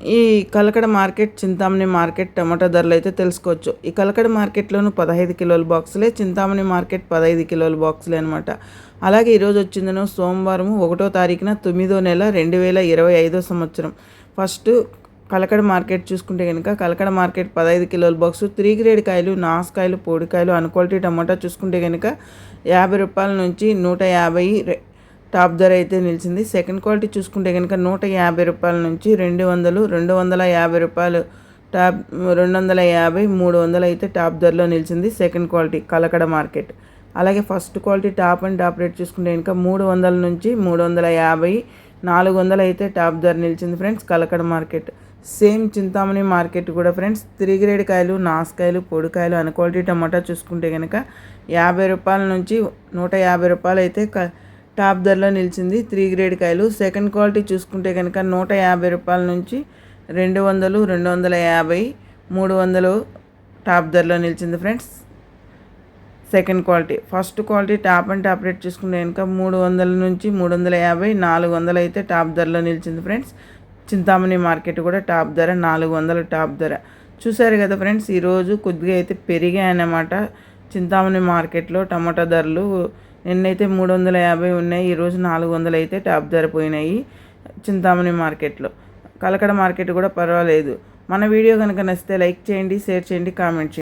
ఈ Kalakada market Chintamani market టమాటా ధరలు అయితే తెలుసుకోవచ్చు. ఈ కలకడ మార్కెట్లోను పదహైదు కిలోల బాక్సులే చింతామణి మార్కెట్ పదహైదు కిలోల బాక్సులే అనమాట అలాగే ఈరోజు వచ్చిందను సోమవారం ఒకటో తారీఖున తొమ్మిదో నెల రెండు వేల ఇరవై ఐదో సంవత్సరం. ఫస్ట్ కలకడ మార్కెట్ చూసుకుంటే కనుక కలకడ మార్కెట్ పదహైదు కిలోల బాక్స్ త్రీ గ్రేడ్ కాయలు నాసుకాయలు పొడికాయలు అన్క్వాలిటీ టమాటా చూసుకుంటే కనుక యాభై రూపాయల నుంచి నూట యాభై టాప్ ధర అయితే నిలిచింది. సెకండ్ క్వాలిటీ చూసుకుంటే కనుక నూట యాభై రూపాయల నుంచి రెండు వందలు రెండు వందల యాభై రూపాయలు టాప్ రెండు వందల యాభై మూడు వందలు అయితే టాప్ ధరలో నిలిచింది సెకండ్ క్వాలిటీ కలకడ మార్కెట్. అలాగే first quality top and top rate చూసుకుంటే కనుక మూడు వందల నుంచి మూడు వందల యాభై నాలుగు వందలు అయితే టాప్ ధర నిలిచింది friends Kalakada market. Same Chintamani market కూడా ఫ్రెండ్స్ త్రీ గ్రేడ్ కాయలు నాసుకాయలు పొడికాయలు అన్ క్వాలిటీ టమాటా చూసుకుంటే కనుక యాభై రూపాయల నుంచి నూట యాభై రూపాయలు అయితే క టాప్ ధరలో నిలిచింది త్రీ గ్రేడ్ కాయలు. సెకండ్ క్వాలిటీ చూసుకుంటే కనుక నూట యాభై రూపాయల నుంచి రెండు వందలు రెండు వందల యాభై మూడు వందలు టాప్ ధరలో నిలిచింది friends. Second quality. First quality top and top rate చూసుకుంటే కనుక మూడు వందల నుంచి మూడు వందల యాభై నాలుగు వందలు అయితే టాప్ ధరలో నిలిచింది ఫ్రెండ్స్. చింతామణి మార్కెట్ కూడా టాప్ ధర నాలుగు వందల టాప్ ధర. చూసారు కదా ఫ్రెండ్స్ ఈరోజు కొద్దిగా అయితే పెరిగాయన్నమాట. చింతామణి మార్కెట్లో టమాటా ధరలు నిన్నైతే మూడు వందల యాభై ఉన్నాయి ఈరోజు నాలుగు వందలు అయితే టాప్ ధర పోయినాయి చింతామణి మార్కెట్లో. కలకడ మార్కెట్ కూడా పర్వాలేదు. మన వీడియో కనుక నచ్చితే లైక్ చేయండి షేర్ చేయండి కామెంట్ చేయండి.